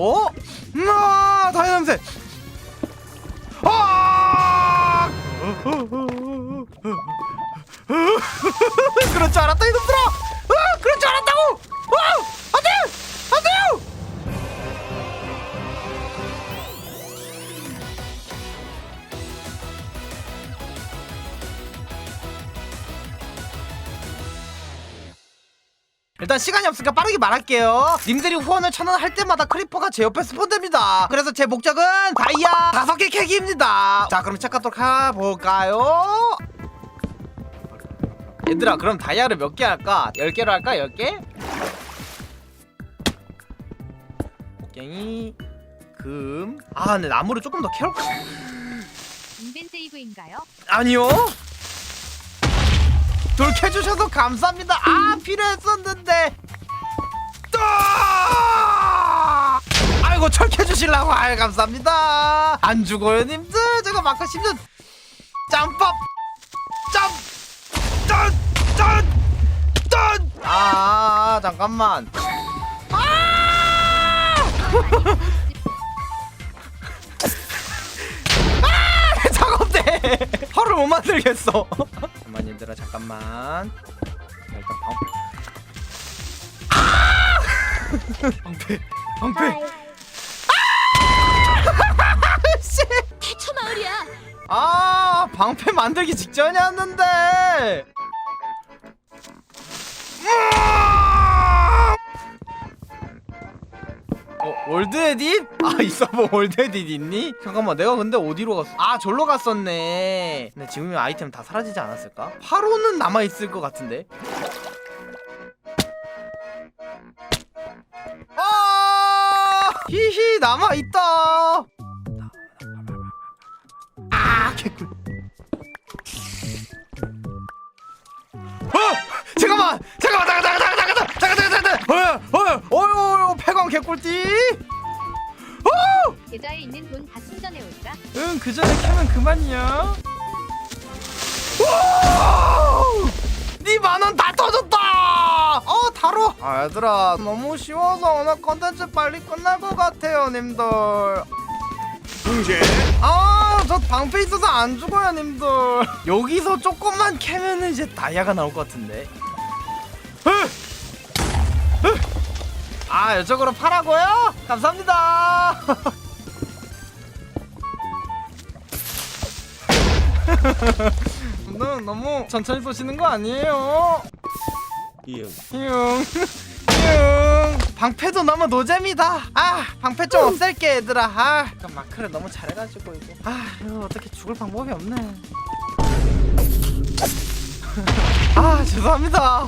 어? 아, 다이 냄새. 아! 그럴 줄 알았다 일단 시간이 없으니까 빠르게 말할게요. 님들이 후원을 천 원 할 때마다 크리퍼가 제 옆에 스폰됩니다. 그래서 제 목적은 다이아 다섯 개 캐기입니다. 자, 그럼 시작하도록 해볼까요? 얘들아, 그럼 다이아를 몇 개 할까? 열 개로 할까? 열 개? 곡괭이, 금. 아, 근데 나무를 조금 더 캐올까? 인벤 세이브인가요? 아니요. 돌 캐주셔서 감사합니다. 아 필요했었는데. 아! 아이고 철 캐주실라고 아 감사합니다. 안 죽어요 님들. 제가 마크 10년 짬밥 짬짠짠짠 아 잠깐만. 아! 작업대 허를 못 만들겠어 잠깐만 얘들아 잠깐만 자, 일단 방... 아! 방패 방패 씨. 태초 마을이야. 아 방패 만들기 직전이었는데 어, 올드 에딧? 아, 이 서버 올드 에딧 있니? 잠깐만, 내가 근데 어디로 갔어? 아, 절로 갔었네. 근데 지금이면 아이템 다 사라지지 않았을까? 8호는 남아있을 것 같은데? 아! 히히, 남아있다! 아, 개꿀. 어! 잠깐만! 잠깐만! 잠깐! 잠깐! 잠깐! 잠깐! 잠깐! 잠깐! 잠깐! 어여! 어여! 어여! 폐광 개꿀띠! 어! 계좌에 있는 돈 다 충전해 올까? 응, 그 전에 캐면 그만이야. 네 만원 다 터졌다! 어, 다뤄! 아, 얘들아, 너무 쉬워서 오늘 컨텐츠 빨리 끝날 것 같아요, 님들. 붕괴 아, 저 방패 있어서 안 죽어요, 님들. 여기서 조금만 캐면은 이제 다이아가 나올 것 같은데. 아, 이쪽으로 파라고요? 감사합니다. 너 너무 천천히 쏘시는 거 아니에요? 이응 흉. 흉. 방패도 너무 노잼이다. 아, 방패 좀 없앨게 얘들아. 아, 이거 마크를 너무 잘해가지고 이거. 아, 이거 어떻게 죽을 방법이 없네. 아, 죄송합니다.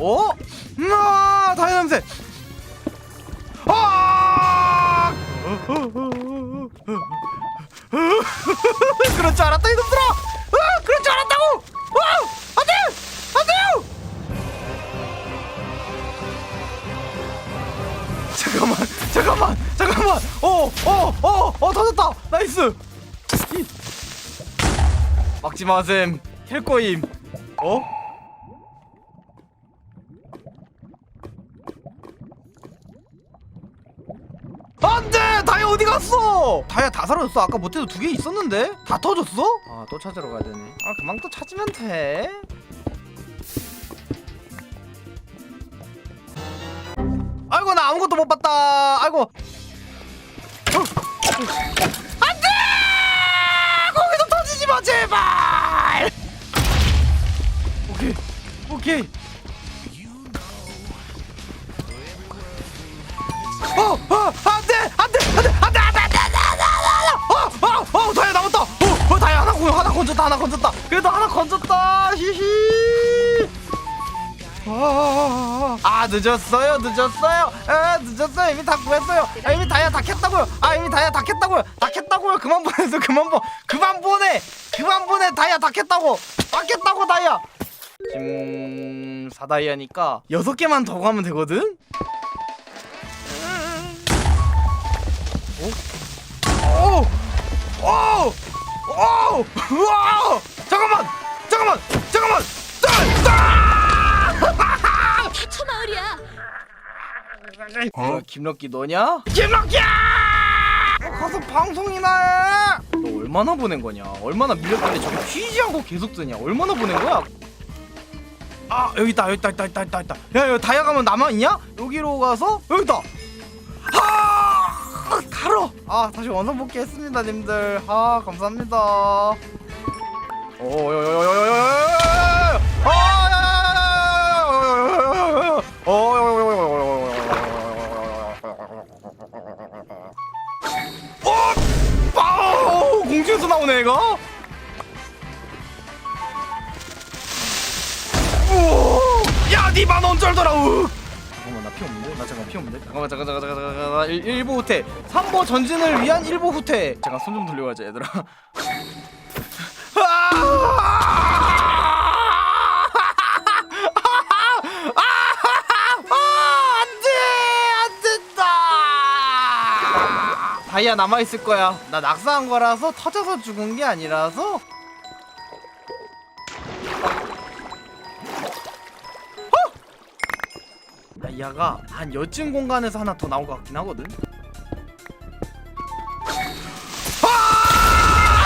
오, 우와, 다이 냄새. 아! 그럴 줄 알았다 이놈들아. 아, 그럴 줄 알았다고. 아, 안돼, 안돼요. 잠깐만, 잠깐만, 잠깐만. 어, 어, 어, 어, 터졌다. 나이스. 이. 막지 마셈. 힐거임. 어? 안돼! 다이아 어디 갔어? 다이아 다 사라졌어. 아까 못해도 두 개 있었는데 다 터졌어? 아 또 찾으러 가야 되네. 아 그만 또 찾으면 돼. 아이고 나 아무것도 못 봤다. 아이고. 어. 안돼! 거기서 터지지 마 제발. 오케이 오케이. 어, 어, 안 건졌다, 하나 건졌다. 그래도 하나 건졌다. 히히. 아, 아, 늦었어요, 늦었어요. 아, 늦었어요. 이미 다 구했어요. 아, 이미 다이아 다 캤다고요. 아, 이미 다이아 다 캤다고요. 다 캤다고요. 그만 보내서 그만 보, 그만 보내, 그만 보내. 다이아 다 캤다고, 다 캤다고 다이아. 지금 4다이아니까 여섯 개만 더 가면 되거든. 오! 오! 오! 우와! 잠깐만! 잠깐만! 잠깐만! 따! 따! 태초 마을이야. 어? 김럭기 너냐? 김럭기야! 가서 방송이나 해! 너 얼마나 보낸 거냐? 얼마나 밀렸길래 저게 튀지 않고 계속 뜨냐? 얼마나 보낸 거야? 아 여기 있다 여기 있다 있다 있다 있다 있다 야 여기 다이아 가면 남아 있냐? 여기로 가서 여기 있다 아 가로 아 다시 원상 복귀 했습니다 님들 아 감사합니다 어, 나 피 없는데? 나 잠깐 피 없는데? 잠깐만 잠깐 잠깐 잠깐 잠깐 잠깐 1, 부 후퇴 3보 전진을 위한 1부 후퇴 잠깐 손 좀 돌려가자 얘들아 다이아 남아 있을 거야. 나 낙사한 거라서 터져서 죽은 게 아니라서. 이아가 한 여쯤 공간에서 하나 더 나올 것 같긴 하거든. 아!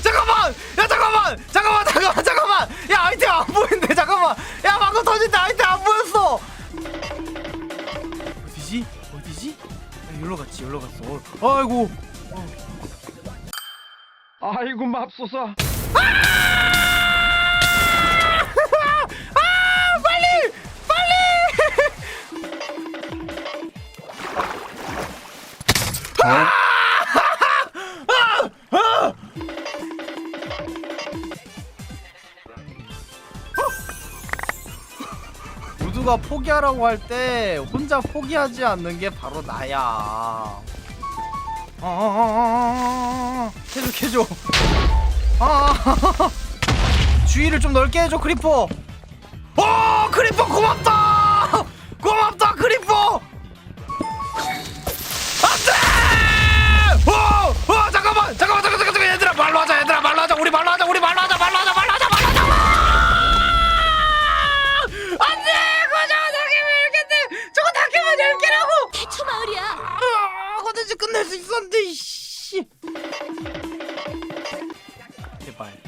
잠깐만! 야 잠깐만! 잠깐만 잠깐만 잠깐만! 야 아이템 안 보이는데 잠깐만! 야 방금 터진데 아이템 안 보였어! 어디지? 어디지? 야, 여기로 갔지 여기로 갔어 어, 아이고 아이고 맙소사. 아 모두가 포기하라고 할 때 혼자 포기하지 않는 게 바로 나야. 어어어어어어 해줘 해줘. 아 주위를 좀 넓게 해줘 크리퍼. 어 크리퍼 고맙다. 우리 말로 하자 우리 말로 하자 말로 하자 말로 하자 말로 하자. 안돼 그거 저거 다 깨면 열겠네 저거 다 깨면 열개라고. 해초 마을이야. 아 컨텐츠 끝낼 수 있었는데 제발 제발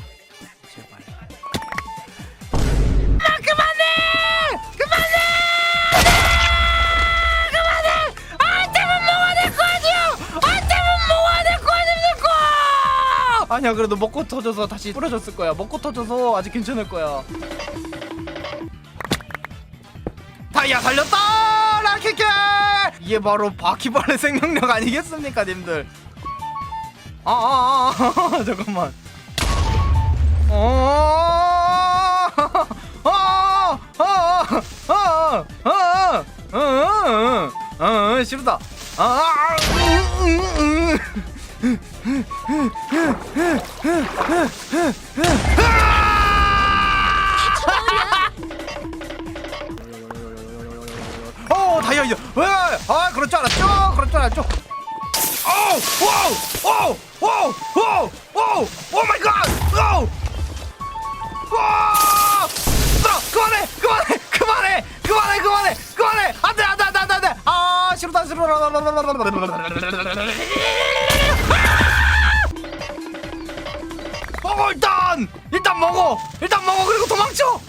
아니야 그래도 먹고 터져서 다시 뿌려졌을 거야 먹고 터져서 아직 괜찮을 거야 다이아 살렸다 라키케 이게 바로 바퀴벌레 생명력 아니겠습니까 님들 아 아 아 아, 아, 잠깐만 싫다 아어 다이아 이제 왜아 그럴 줄 알았죠 그럴 줄 알았죠 오 와우 와우 와우 와우 오 마이 갓 와우 와 그만해 그만해 그만해 그만해 그만해 그만해 안돼 안돼 안돼 안돼 안돼 아 싫다 싫어 먹어 일단 일단 먹어 일단 먹어 그리고 도망쳐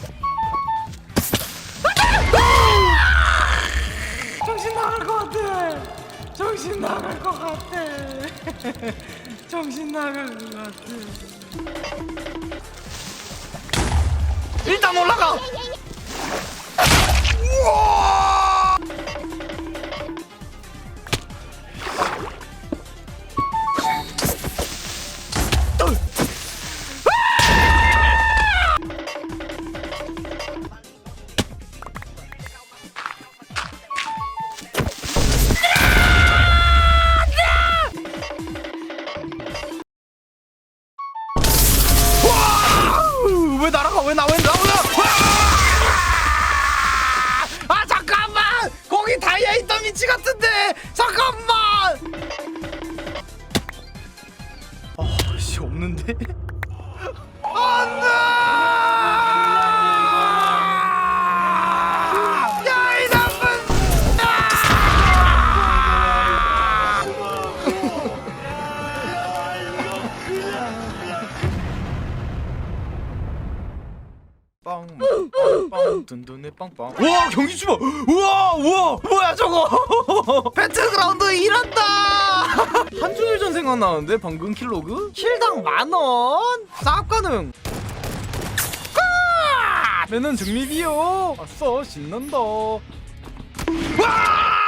정신 나갈 것 같아. 정신 나갈 것 같아. 정신 나갈 것 같아. 일단 올라가. 없는데? 빵빵 든든해 빵빵. 우와 경기 주마 우와 우와 뭐야 저거! 배틀그라운드 일한다! 한준일 전 생각나는데 방금 킬로그? 킬당 만원? 쌉 가능! 아! 매는 중립이요! 아싸 신난다. 와